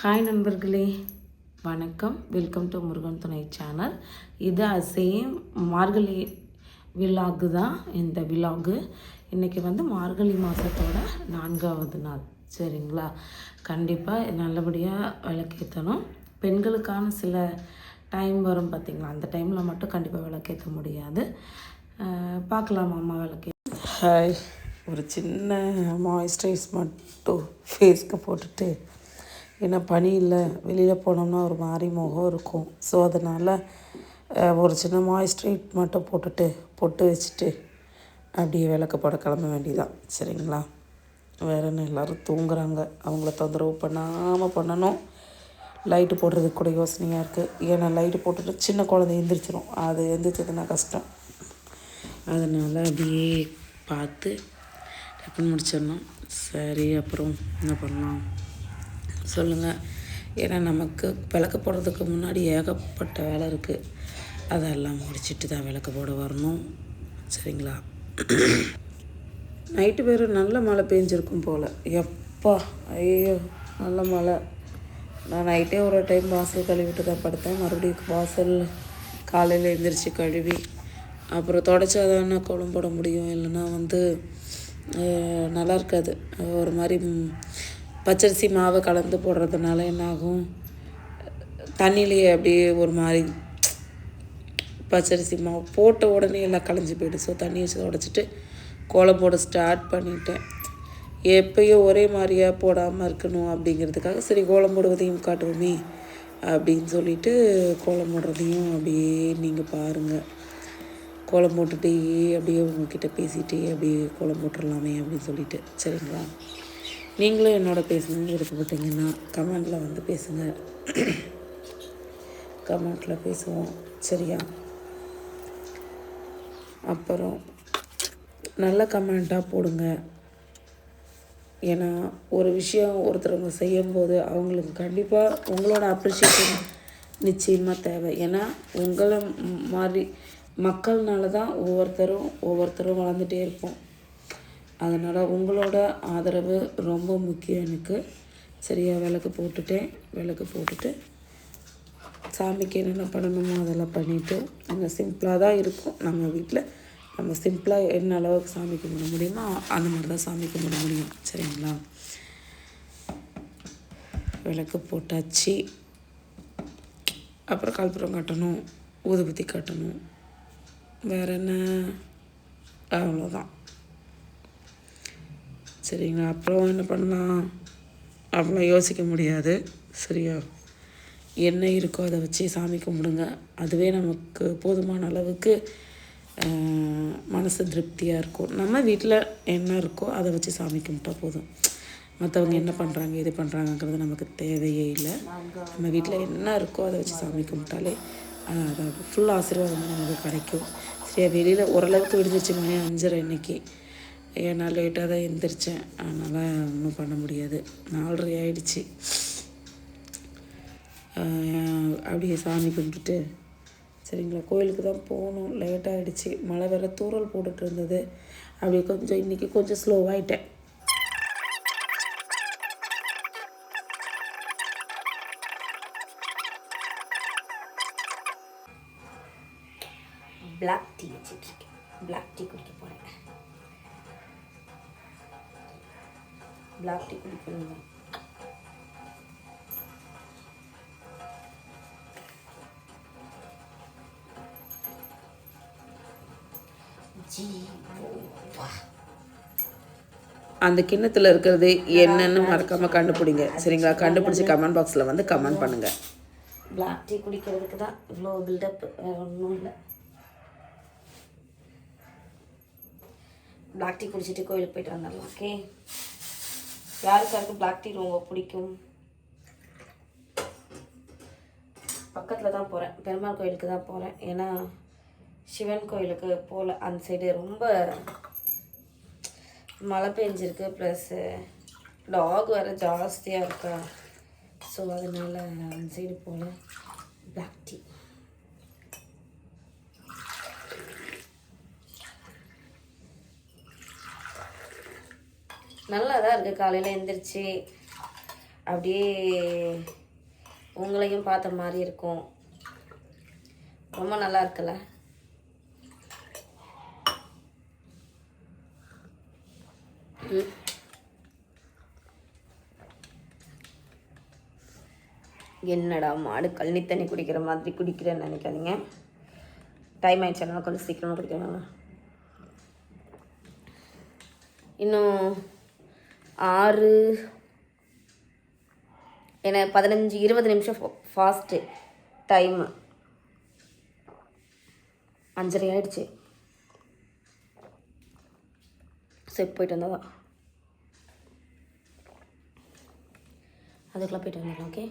Hi நண்பர்களே. வணக்கம். Welcome to Murugan துணை சேனல் இது சேம் மார்கழி விலாகு தான் இந்த விலாகு. இன்றைக்கி வந்து மார்கழி மாதத்தோட நான்காவது நாள். சரிங்களா? கண்டிப்பாக நல்லபடியாக விளக்கேற்றணும் பெண்களுக்கான சில டைம் வரும் பார்த்திங்களா அந்த டைமில் மட்டும் கண்டிப்பாக விளக்கேற்ற முடியாது. பார்க்கலாம் பார்க்கலாமா அம்மா விளக்கே. ஹாய் ஒரு சின்ன மாய்ஸ்சரைஸ் மட்டும் ஃபேஸ்க்கு போட்டுட்டு ஏன்னா பனி இல்லை வெளியில் போனோம்னா ஒரு மாதிரி முகம் இருக்கும். ஸோ அதனால் ஒரு சின்ன மாய்ஸ்ட்ரேட் மட்டும் போட்டுட்டு பொட்டு வச்சுட்டு அப்படியே விளக்கப்பட கிளம்ப வேண்டியதான் சரிங்களா? வேற என்ன? எல்லோரும் தூங்குறாங்க. அவங்கள தொந்தரவு பண்ணாமல் பண்ணணும். லைட்டு போடுறதுக்கு கூட யோசனையாக இருக்குது ஏன்னா லைட்டு போட்டுட்டு சின்ன குழந்தை எந்திரிச்சிரும். அது எந்திரிச்சதுன்னா கஷ்டம். அதனால் அப்படியே பார்த்து டக்குன்னு முடிச்சிடணும். சரி அப்புறம் என்ன பண்ணலாம்? சொல்லுங்கள் ஏன்னா நமக்கு விளக்கு போடுறதுக்கு முன்னாடி ஏகப்பட்ட வேலை இருக்குது அதெல்லாம் முடிச்சிட்டு தான் விளக்கு போட வரணும். சரிங்களா? நைட்டு வேறு நல்ல மழை பெஞ்சிருக்கும் போல். எப்பா ஐயோ நல்ல மழை. நான் நைட்டே ஒரு டைம் வாசல் கழுவிட்டு தான் படுத்தேன். மறுபடியும் வாசல் காலையில் எழுந்திரிச்சு கழுவி அப்புறம் தொடச்சா தானே கோலம் போட முடியும். இல்லைன்னா வந்து நல்லா இருக்காது. ஒரு மாதிரி பச்சரிசி மாவை கலந்து போடுறதுனால என்னாகும்? தண்ணியிலேயே அப்படியே ஒரு மாதிரி பச்சரிசி மாவு போட்ட உடனே எல்லாம் கலைஞ்சி போய்டு ஸோ தண்ணி வச்சு உடச்சிட்டு கோலம் போட ஸ்டார்ட் பண்ணிட்டேன். எப்பயும் ஒரே மாதிரியாக போடாமல் இருக்கணும் அப்படிங்கிறதுக்காக சரி கோலம் போடுவதையும் காட்டுவோமே அப்படின்னு சொல்லிட்டு கோலம் போடுறதையும் அப்படியே நீங்கள் பாருங்கள் கோலம் போட்டுகிட்டே அப்படியே உங்ககிட்ட பேசிகிட்டே அப்படியே கோலம் போட்டுடலாமே அப்படின்னு சொல்லிட்டு. சரிங்களா? நீங்களும் என்னோட பேசணும்னு விருப்பப்பட்டீங்கன்னா கமெண்டில் வந்து பேசுங்க. கமெண்ட்டில் பேசுவோம். சரியா? அப்புறம் நல்ல கமெண்ட்டாக போடுங்க. ஏன்னா ஒரு விஷயம் ஒருத்தரவங்க செய்யும்போது அவங்களுக்கு கண்டிப்பாக உங்களோட அப்ரிஷியேஷன் நிச்சயமாக தேவை. ஏன்னா உங்களை மாதிரி மக்கள்னால தான் ஒவ்வொருத்தரும் ஒவ்வொருத்தரும் வளர்ந்துட்டே இருப்போம். அதனால் உங்களோட ஆதரவு ரொம்ப முக்கியம் எனக்கு. சரியாக விளக்கு போட்டுட்டேன். விளக்கு போட்டுட்டு சாமிக்கு என்னென்ன பண்ணணுமோ அதெல்லாம் பண்ணிவிட்டு அங்கே சிம்பிளாக தான் இருக்கும். நம்ம வீட்டில் நம்ம சிம்பிளாக என்ன அளவுக்கு சாமி கும்பிட முடியுமோ அந்த மாதிரி தான் சாமி கும்பிட முடியும். சரிங்களா? விளக்கு போட்டாச்சு. அப்புறம் கல்புரம் கட்டணும். ஊதுபத்தி கட்டணும். வேற என்ன? அவ்வளோதான் சரிங்களா? அப்புறம் என்ன பண்ணலாம்? அப்படிலாம் யோசிக்க முடியாது. சரியா? என்ன இருக்கோ அதை வச்சு சாமி கும்பிடுங்க. அதுவே நமக்கு போதுமான அளவுக்கு மனசு திருப்தியாக இருக்கும். நம்ம வீட்டில் என்ன இருக்கோ அதை வச்சு சாமி கும்பிட்டா போதும். மற்றவங்க என்ன பண்ணுறாங்க இது பண்ணுறாங்கங்கிறது நமக்கு தேவையே இல்லை. நம்ம வீட்டில் என்ன இருக்கோ அதை வச்சு சாமி கும்பிட்டாலே அதாவது ஃபுல் ஆசீர்வாதம் நமக்கு கிடைக்கும். சரியா? வெளியில் ஓரளவுக்கு விடுஞ்சிச்சு மணி அஞ்சரை இன்னைக்கு ஏன்னா லேட்டாக தான் எழுந்திரிச்சேன் அதனால் ஒன்றும் பண்ண முடியாது. நாலரை ஆயிடுச்சு. அப்படியே சாமி கும்பிட்டுட்டு சரிங்களா கோயிலுக்கு தான் போகணும். லேட் ஆகிடுச்சு மழை வேற தூறல் போட்டுட்டு இருந்தது. அப்படியே கொஞ்சம் இன்றைக்கி கொஞ்சம் ஸ்லோவாகிட்டேன் பிளாக் டீ வச்சிட்ருக்கேன் பிளாக் டீ குடிக்க போகிறேன் பிளாக் டீ குடிக்கணும். ஜீவா அந்த கிண்ணத்தில் இருக்கிறது என்னன்னு மறக்காமல் கண்டுபிடிங்க. சரிங்களா? கண்டுபிடிச்சி கமெண்ட் பாக்ஸில் வந்து கமெண்ட் பண்ணுங்கள் பிளாக் டீ குடிக்கிறதுக்கு தான் இவ்வளோ பில்டப் வேறு ஒன்றும் இல்லை. பிளாக் டீ குடிச்சிட்டு கோயிலுக்கு போயிட்டு வந்துடலாம் ஓகே யாருக்கு யாருக்கு பிளாக் டீ ரொம்ப பிடிக்கும்? பக்கத்தில் தான் போகிறேன் பெருமாள் கோயிலுக்கு தான் போகிறேன் ஏன்னா சிவன் கோயிலுக்கு போகல அந்த சைடு ரொம்ப மழை பெஞ்சிருக்கு. ப்ளஸ்ஸு டாக் வேறு ஜாஸ்தியாக இருக்கா. ஸோ அதனால அந்த சைடு போகல பிளாக் டீ நல்லா தான் இருக்குது காலையில் எழுந்திரிச்சு அப்படியே உங்களையும் பார்த்த மாதிரி இருக்கும். ரொம்ப நல்லா இருக்குல்ல? என்னடா மாடு கழனி தண்ணி குடிக்கிற மாதிரி குடிக்கிறேன்னு நினைக்காதீங்க. டைம் ஆயிடுச்சுன்னா கொஞ்சம் சீக்கிரமாக குடிக்கணும் இன்னும் ஆறு என்ன பதினஞ்சு இருபது நிமிஷம் ஃபாஸ்ட்டு டைமு அஞ்சரை ஆயிடுச்சு சரி போயிட்டு வந்தவா அதுக்கெல்லாம் போயிட்டு வந்துடலாம் ஓகே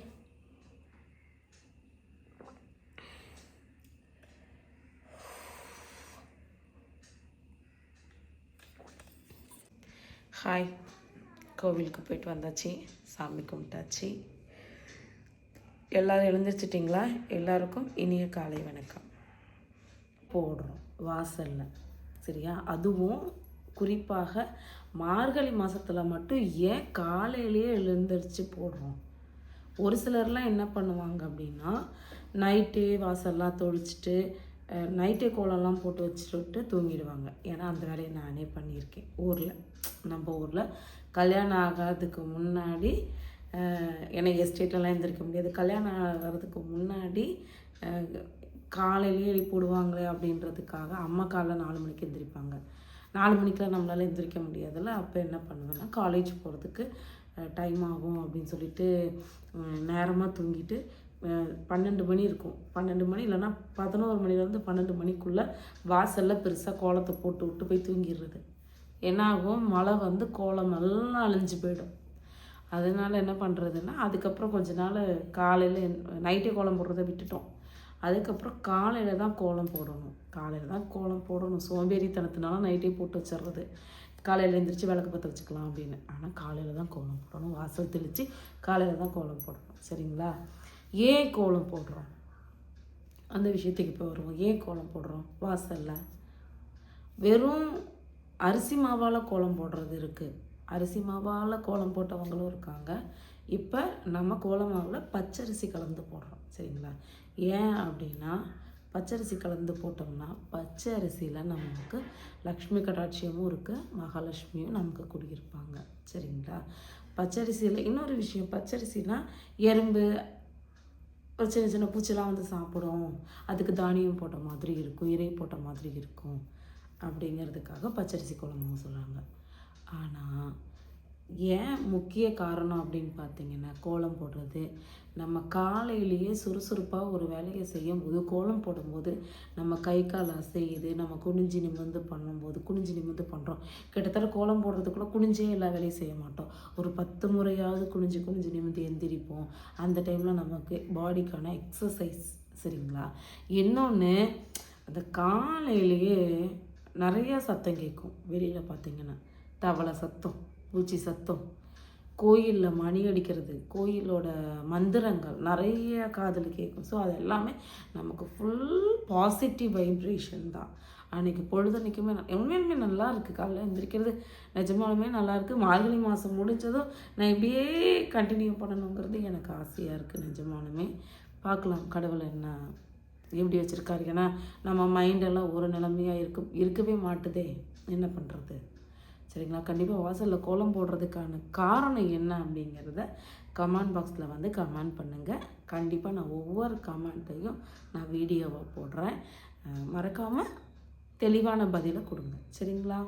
ஹாய் கோவிலுக்கு போயிட்டு வந்தாச்சு சாமி கும்பிட்டாச்சு. எல்லோரும் எழுந்திரிச்சிட்டிங்களா? எல்லாருக்கும் இனிய காலை வணக்கம். போடுறோம் வாசலில் சரியா? அதுவும் குறிப்பாக மார்கழி மாதத்தில் மட்டும் ஏன் காலையிலேயே எழுந்திரிச்சு போடுறோம்? ஒரு சிலர்லாம் என்ன பண்ணுவாங்க அப்படின்னா நைட்டே வாசல்லாம் தொழிச்சிட்டு நைட்டே கோலம்லாம் போட்டு வச்சுட்டு தூங்கிடுவாங்க. ஏன்னா அந்த வேலையை நானே பண்ணியிருக்கேன். ஊரில் நம்ம ஊரில் கல்யாணம் ஆகாததுக்கு முன்னாடி என்னை எனக்கு எஸ்டேட்லலாம் எழுந்திருக்க முடியாது. கல்யாணம் ஆகிறதுக்கு முன்னாடி காலையிலேயே எழுப்பி போடுவாங்களே அப்படின்றதுக்காக அம்மா காலைல நாலு மணிக்கு எந்திரிப்பாங்க. நாலு மணிக்கெலாம் நம்மளால் எந்திரிக்க முடியாதுல்ல. அப்போ என்ன பண்ணுவேன்னா காலேஜ் போகிறதுக்கு டைம் ஆகும் அப்படின்னு சொல்லிட்டு நேரமாக தூங்கிட்டு பன்னெண்டு மணி இருக்கும். பன்னெண்டு மணி இல்லைன்னா பதினோரு மணிலேருந்து பன்னெண்டு மணிக்குள்ளே வாசலில் பெருசாக கோலத்தை போட்டு விட்டு போய் தூங்கிடுறது. என்ன ஆகும் மழை வந்து கோலம் நல்லா அழிஞ்சு போயிடும். அதனால என்ன பண்ணுறதுன்னா அதுக்கப்புறம் கொஞ்ச நாள் காலையில் நைட்டே கோலம் போடுறத விட்டுட்டோம். அதுக்கப்புறம் காலையில் தான் கோலம் போடணும். காலையில் தான் கோலம் போடணும். சோம்பேறித்தனத்தினால நைட்டே போட்டு வச்சிடுறது காலையில் எழுந்திரிச்சு விளக்கு பற்ற வச்சுக்கலாம் அப்படின்னு. ஆனால் காலையில் தான் கோலம் போடணும். வாசல் தெளித்து காலையில் தான் கோலம் போடணும். சரிங்களா? ஏன் கோலம் போடுறோம்? அந்த விஷயத்துக்கு இப்போ வருவோம். ஏன் கோலம் போடுறோம்? வாசலில். வெறும் அரிசி மாவால் கோலம் போடுறது இருக்குது அரிசி மாவால் கோலம் போட்டவங்களும் இருக்காங்க. இப்போ நம்ம கோலம் மாவில் பச்சரிசி கலந்து போடுறோம். சரிங்களா? ஏன் அப்படின்னா பச்சரிசி கலந்து போட்டோம்னா பச்சை அரிசியில் நமக்கு லக்ஷ்மி கடாட்சியமும் இருக்குது மகாலட்சுமியும் நமக்கு குடியிருப்பாங்க. சரிங்களா? பச்சரிசியில் இன்னொரு விஷயம் பச்சரிசினா எறும்பு சின்ன சின்ன பூச்சிலாம் வந்து சாப்பிடும். அதுக்கு தானியம் போட்ட மாதிரி இருக்கும் இறை போட்ட மாதிரி இருக்கும். அப்படிங்கிறதுக்காக பச்சரிசி குழம்பும் சொல்கிறாங்க ஆனால் ஏன் முக்கிய காரணம் அப்படின்னு பார்த்தீங்கன்னா கோலம் போடுறது. நம்ம காலையிலேயே சுறுசுறுப்பாக ஒரு வேலையை செய்யும் போது கோலம் போடும்போது நம்ம கை கால் அசையுது நம்ம குனிஞ்சு நிமிர்ந்து பண்ணும்போது குனிஞ்சு நிமிர்ந்து பண்ணுறோம் கிட்டத்தட்ட கோலம் போடுறதுக்குள்ள குனிஞ்சே எல்லா வேலையும் செய்ய மாட்டோம். ஒரு பத்து முறையாவது குனிஞ்சு குனிஞ்சு நிமிர்ந்து எந்திரிப்போம். அந்த டைமில் நமக்கு பாடிக்கான எக்ஸசைஸ் சரிங்களா? இன்னொன்று அந்த காலையிலேயே நிறையா சத்தம் கேட்கும் வெளியில் பார்த்தீங்கன்னா. தவளை சத்தம் பூச்சி சத்தம். கோயிலில் மணி அடிக்கிறது கோயிலோட மந்திரங்கள் நிறைய காதல் கேட்கும். ஸோ அது எல்லாமே நமக்கு ஃபுல் பாசிட்டிவ் வைப்ரேஷன் தான். அன்றைக்கி பொழுதன்னைக்குமே உண்மையுமே நல்லா இருக்குது காலைல எழுந்திரிக்கிறது நிஜமாலுமே நல்லாயிருக்கு மார்கழி மாதம் முடிஞ்சதும் நான் இப்படியே கண்டினியூ பண்ணணுங்கிறது எனக்கு ஆசையாக இருக்குது நிஜமாலுமே. பார்க்கலாம் கடவுள் என்ன எப்படி வச்சுருக்காரு? ஏன்னா நம்ம மைண்டெல்லாம் ஒரு நிலைமையாக இருக்கும் இருக்கவே மாட்டுதே. என்ன பண்ணுறது சரிங்களா? கண்டிப்பாக வாசலில் கோலம் போடுறதுக்கான காரணம் என்ன அப்படிங்கிறத கமெண்ட் பாக்ஸில் வந்து கமெண்ட் பண்ணுங்கள் கண்டிப்பாக நான் ஒவ்வொரு கமெண்ட்டையும் நான் வீடியோவாக போடுறேன். மறக்காமல் தெளிவான பதிலை கொடுங்க. சரிங்களா?